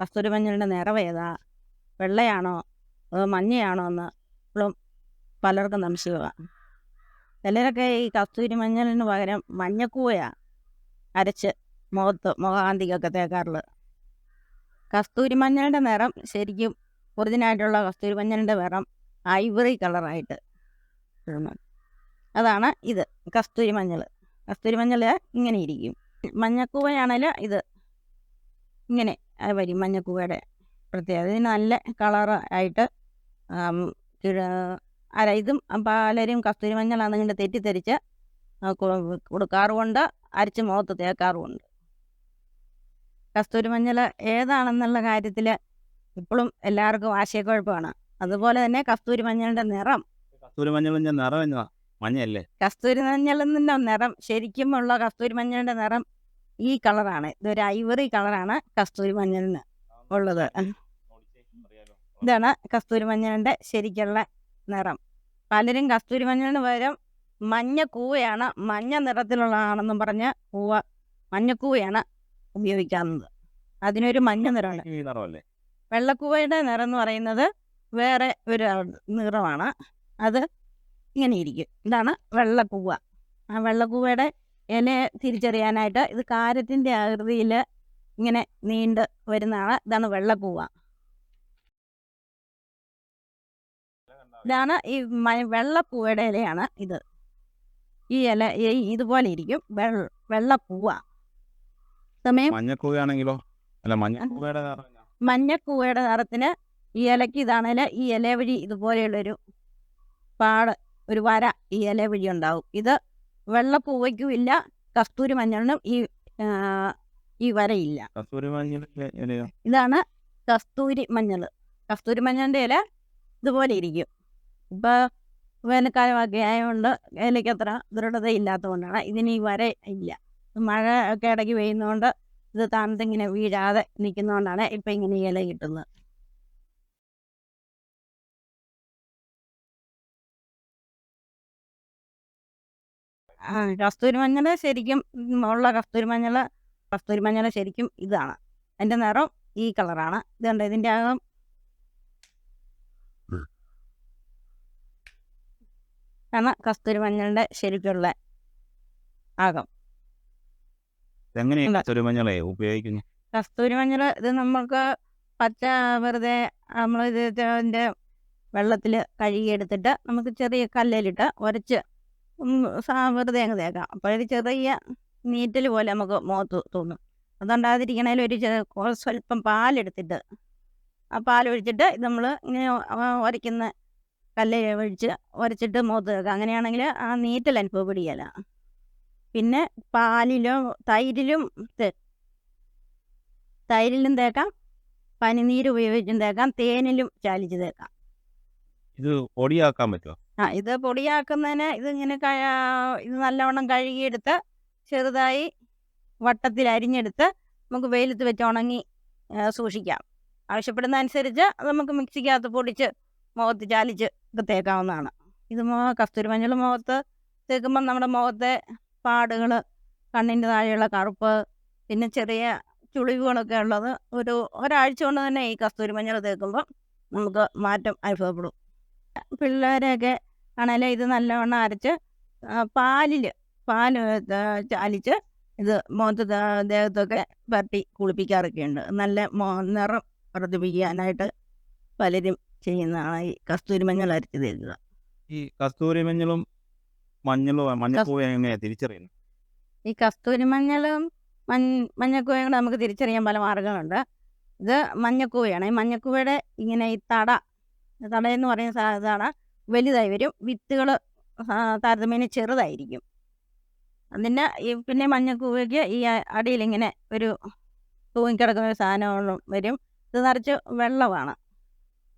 കസ്തൂരി മഞ്ഞളിന്റെ നിറം ഏതാ? വെള്ളയാണോ? അതോ മഞ്ഞയാണോ എന്ന് ഇപ്പോഴും പലർക്കും സംശയമാണ് ചിലരൊക്കെ ഈ കസ്തൂരി മഞ്ഞളിന് പകരം മഞ്ഞക്കൂവയാണ് അരച്ച് മുഖത്ത് മുഖകാന്തിക്കൊക്കെ തേക്കാറുള്ളത്. കസ്തൂരി മഞ്ഞളിന്റെ നിറം ശരിക്കും ഒറിജിനായിട്ടുള്ള കസ്തൂരി മഞ്ഞളിന്റെ നിറം ഐവറി കളറായിട്ട് അതാണ് ഇത് കസ്തൂരി മഞ്ഞൾ കസ്തൂരി മഞ്ഞൾ ഇങ്ങനെ ഇരിക്കും. മഞ്ഞക്കൂവയാണെങ്കിൽ ഇത് ഇങ്ങനെ വരും മഞ്ഞക്കൂവയുടെ പ്രത്യേകത നല്ല കളർ ആയിട്ട് അര ഇതും പലരും കസ്തൂരി മഞ്ഞളാണ് ഇങ്ങനെ തെറ്റിദ്ധരിച്ച് കൊടുക്കാറുമുണ്ട്. അരച്ച് മുഖത്ത് തേക്കാറുമുണ്ട്. കസ്തൂരി മഞ്ഞൾ ഏതാണെന്നുള്ള കാര്യത്തിൽ ഇപ്പോഴും എല്ലാവർക്കും ആശയക്കുഴപ്പമാണ്. അതുപോലെ തന്നെ കസ്തൂരി മഞ്ഞളുടെ നിറം. കസ്തൂരി മഞ്ഞളിന്റെ നിറം മഞ്ഞല്ലേ കസ്തൂരി മഞ്ഞളിന്റെ നിറം ശരിക്കുമുള്ള കസ്തൂരി മഞ്ഞളിന്റെ നിറം ഈ കളറാണ്. ഇതൊരു ഐവറി കളറാണ് കസ്തൂരി മഞ്ഞളിന് ഉള്ളത്. ഇതാണ് കസ്തൂരി മഞ്ഞളിന്റെ ശരിക്കുള്ള നിറം. പലരും കസ്തൂരി മഞ്ഞളിന് പകരം മഞ്ഞ കൂവയാണ് മഞ്ഞ നിറത്തിലുള്ളതാണെന്നും പറഞ്ഞ് കൂവ മഞ്ഞക്കൂവയാണ് ഉപയോഗിക്കാവുന്നത് അതിനൊരു മഞ്ഞ നിറമാണ് വെള്ളക്കൂവയുടെ നിറം എന്ന് പറയുന്നത് വേറെ ഒരു നിറമാണ്. അത് ഇങ്ങനെ ഇരിക്കും. ഇതാണ് വെള്ളക്കൂവ. ആ വെള്ളക്കൂവയുടെ ഇല തിരിച്ചറിയാനായിട്ട് ഇത് കാരത്തിന്റെ ആകൃതിയിൽ ഇങ്ങനെ നീണ്ട് വരുന്നതാണ് ഇതാണ് വെള്ളപ്പൂവ. ഇതാണ് ഈ വെള്ളക്കൂവയുടെ ഇലയാണ് ഇത്. ഈ ഇല ഈ- ഇതുപോലെ ഇരിക്കും. വെള്ള വെള്ളപ്പൂവ. സമയം? മഞ്ഞക്കൂവയാണെങ്കിലോ അല്ല മഞ്ഞക്കൂവയുടെ എന്നാ? മഞ്ഞക്കൂവയുടെ നിറത്തിന് ഈ ഇലയ്ക്ക് ഇതാണേൽ ഈ ഇല വഴി ഇതുപോലെയുള്ളൊരു പാട് ഒരു വര ഈ ഇല വഴി ഉണ്ടാവും. ഇത് വെള്ളക്കൂവയ്ക്കും ഇല്ല കസ്തൂരി മഞ്ഞളിനും ഈ ഈ വരയില്ല. കസ്തൂരി മഞ്ഞൾ ഇതാണ് കസ്തൂരി മഞ്ഞൾ കസ്തൂരി മഞ്ഞളിന്റെ ഇല ഇതുപോലെ ഇരിക്കും. ഇപ്പോൾ വേനൽക്കാലമൊക്കെ ആയതുകൊണ്ട് ഇലയ്ക്ക് അത്ര ദൃഢത ഇല്ലാത്തതുകൊണ്ടാണ് ഇതിന് ഈ വര ഇല്ല. മഴ ഒക്കെ ഇടയ്ക്ക് പെയ്യുന്നതുകൊണ്ട് ഇത് തണുത്തിങ്ങനെ വീഴാതെ നിൽക്കുന്നതുകൊണ്ടാണ് ഇപ്പം ഇങ്ങനെ ഇല കിട്ടുന്നത്. കസ്തൂരി മഞ്ഞൾ ശരിക്കും ഉള്ള കസ്തൂരി മഞ്ഞൾ കസ്തൂരി മഞ്ഞൾ ശരിക്കും ഇതാണ്. അതിന്റെ നിറം ഈ കളറാണ്. ഇതുണ്ട് ഇതിന്റെ അകം? ആണ് കസ്തൂരി മഞ്ഞളിന്റെ ശരിക്കുള്ള ഇല്ല. കസ്തൂരി മഞ്ഞളെ ഉപയോഗിക്കുന്നത്? കസ്തൂരി മഞ്ഞൾ ഇത് നമുക്ക് പച്ച വെറുതെ നമ്മൾ ഇതിന്റെ വെള്ളത്തിൽ കഴുകിയെടുത്തിട്ട് നമുക്ക് ചെറിയ കല്ലിലിട്ട് ഉരച്ച് വെറുതെ അങ്ങ് തേക്കാം അപ്പോഴൊരു ചെറിയ നീറ്റൽ പോലെ നമുക്ക് മുഖത്ത് തോന്നും. അതുണ്ടാതിരിക്കണേൽ ഒരു സ്വല്പം പാലെടുത്തിട്ട് ആ പാലൊഴിച്ചിട്ട് ഇത് നമ്മൾ ഇങ്ങനെ ഉരയ്ക്കുന്ന കല്ല് ഒഴിച്ച് ഉരച്ചിട്ട് മുഖത്ത് തേക്കാം അങ്ങനെയാണെങ്കിൽ ആ നീറ്റൽ അനുഭവപ്പെടുകയില്ല. പിന്നെ പാലിലും തൈരിലും തൈരിലും തേക്കാം. പനിനീര് ഉപയോഗിച്ചും തേക്കാം. തേനിലും ചാലിച്ച് തേക്കാം. ഇത് പൊടിയാക്കാൻ പറ്റുമോ ആ ഇത് പൊടിയാക്കുന്നതിന് ഇതിങ്ങനെ ഇത് നല്ലവണ്ണം കഴുകിയെടുത്ത് ചെറുതായി വട്ടത്തിൽ അരിഞ്ഞെടുത്ത് നമുക്ക് വെയിലത്ത് വെച്ച് ഉണങ്ങി സൂക്ഷിക്കാം. ആവശ്യപ്പെടുന്ന അനുസരിച്ച് നമുക്ക് മിക്സിക്കകത്ത് പൊടിച്ച് മുഖത്ത് ചാലിച്ച് ഒക്കെ തേക്കാവുന്നതാണ്. ഇത് കസ്തൂരി മഞ്ഞൾ മുഖത്ത് തേക്കുമ്പം നമ്മുടെ മുഖത്തെ പാടുകൾ കണ്ണിന്റെ താഴെയുള്ള കറുപ്പ് പിന്നെ ചെറിയ ചുളിവുകളൊക്കെ ഉള്ളത് ഒരു ഒരാഴ്ച കൊണ്ട് തന്നെ ഈ കസ്തൂരി മഞ്ഞൾ തേക്കുമ്പോൾ നമുക്ക് മാറ്റം അനുഭവപ്പെടും. പിള്ളേരെയൊക്കെ ആണേലും ഇത് നല്ലവണ്ണം അരച്ച് പാലിൽ പാൽ ചാലിച്ച് ഇത് മുഖത്ത് ദേഹത്തൊക്കെ പരട്ടി കുളിപ്പിക്കാറൊക്കെയുണ്ട്. നല്ല മോ- നിറം വർദ്ധിപ്പിക്കാനായിട്ട് പലരും ചെയ്യുന്നതാണ് ഈ കസ്തൂരി മഞ്ഞൾ അരച്ച് തേക്കുക. ഈ കസ്തൂരി മഞ്ഞളും മഞ്ഞളും എങ്ങനെയാ തിരിച്ചറിയുന്നത്? ഈ കസ്തൂരി മഞ്ഞളും മഞ്ഞ മഞ്ഞക്കൂവയും കൂടെ നമുക്ക് തിരിച്ചറിയാൻ പല മാർഗങ്ങളുണ്ട്. ഇത് മഞ്ഞക്കൂവയാണ് ഈ മഞ്ഞക്കൂവയുടെ ഇങ്ങനെ ഈ തട തട എന്ന് പറയുന്ന സാ- ഇതാണ് വലുതായി വരും. വിത്തുകൾ താരതമ്യേന ചെറുതായിരിക്കും. അതിന്റെ ഈ പിന്നെ മഞ്ഞക്കൂവയ്ക്ക് ഈ അടിയിൽ ഇങ്ങനെ ഒരു തൂങ്ങിക്കിടക്കുന്ന ഒരു സാധനം വരും. ഇത് നിറച്ച് വെള്ളമാണ്.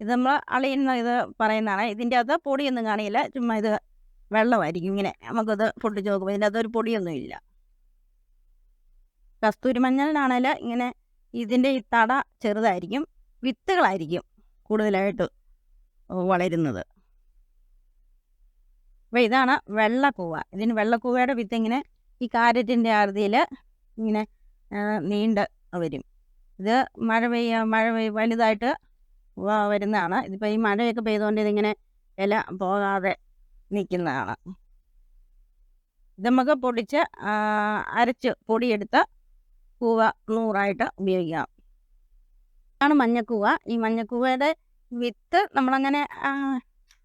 ഇത് നമ്മൾ അളിയുന്ന ഇത് പറയുന്നതാണ്. ഇതിന്റെ അകത്ത് പൊടിയൊന്നും കാണില്ല ചുമ്മാ ഇത് വെള്ളമായിരിക്കും. ഇങ്ങനെ നമുക്കത് പൊട്ടിച്ച് നോക്കുമ്പോൾ ഇതിന്റെ അകത്തൊരു പൊടിയൊന്നും ഇല്ല. കസ്തൂരി മഞ്ഞളിനാണേൽ ഇങ്ങനെ ഇതിന്റെ ഈ തട ചെറുതായിരിക്കും. വിത്തുകളായിരിക്കും കൂടുതലായിട്ട് വളരുന്നത്. അപ്പോൾ ഇതാണ് വെള്ളക്കൂവ. ഇതിന് വെള്ളക്കൂവയുടെ വിത്ത് ഇങ്ങനെ ഈ കാരറ്റിന്റെ ആർതിയിൽ ഇങ്ങനെ നീണ്ട് വരും. ഇത് മഴ പെയ്യ മഴ പെയ്യ വലുതായിട്ട് വരുന്നതാണ്. ഇതിപ്പോൾ ഈ മഴയൊക്കെ പെയ്തുകൊണ്ട് ഇതിങ്ങനെ ഇല പോകാതെ നിൽക്കുന്നതാണ് ഇത് നമുക്ക് പൊടിച്ച് അരച്ച് പൊടിയെടുത്ത് കൂവ നൂറായിട്ട് ഉപയോഗിക്കാം. ഇതാണ് മഞ്ഞക്കൂവ. ഈ മഞ്ഞക്കൂവയുടെ വിത്ത് നമ്മളങ്ങനെ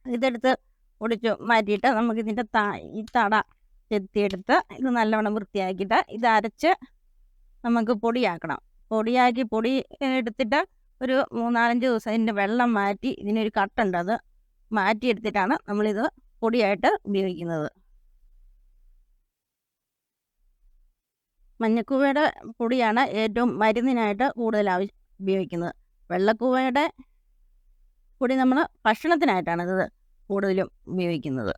ഇതെടുത്ത് പൊടിച്ചു മാറ്റിയിട്ട് നമുക്ക് ഇതിന്റെ ത ഈ തട ചെത്തിയെടുത്ത് ഇത് നല്ലവണ്ണം വൃത്തിയാക്കിയിട്ട് ഇത് അരച്ച് നമുക്ക് പൊടിയാക്കണം. പൊടിയാക്കി പൊടി എടുത്തിട്ട് ഒരു മൂന്നാലഞ്ച് ദിവസം ഇതിന്റെ വെള്ളം മാറ്റി ഇതിനൊരു കട്ടുണ്ട് അത് മാറ്റിയെടുത്തിട്ടാണ് നമ്മളിത് പൊടിയായിട്ട് ഉപയോഗിക്കുന്നത്. മഞ്ഞക്കൂവയുടെ പൊടിയാണ് ഏറ്റവും മരുന്നിനായിട്ട് കൂടുതൽ ആവശ്യം ഉപയോഗിക്കുന്നത്. വെള്ളക്കൂവയുടെ പൊടി നമ്മൾ ഭക്ഷണത്തിനായിട്ടാണ് കൂടുതലും ഉപയോഗിക്കുന്നത്.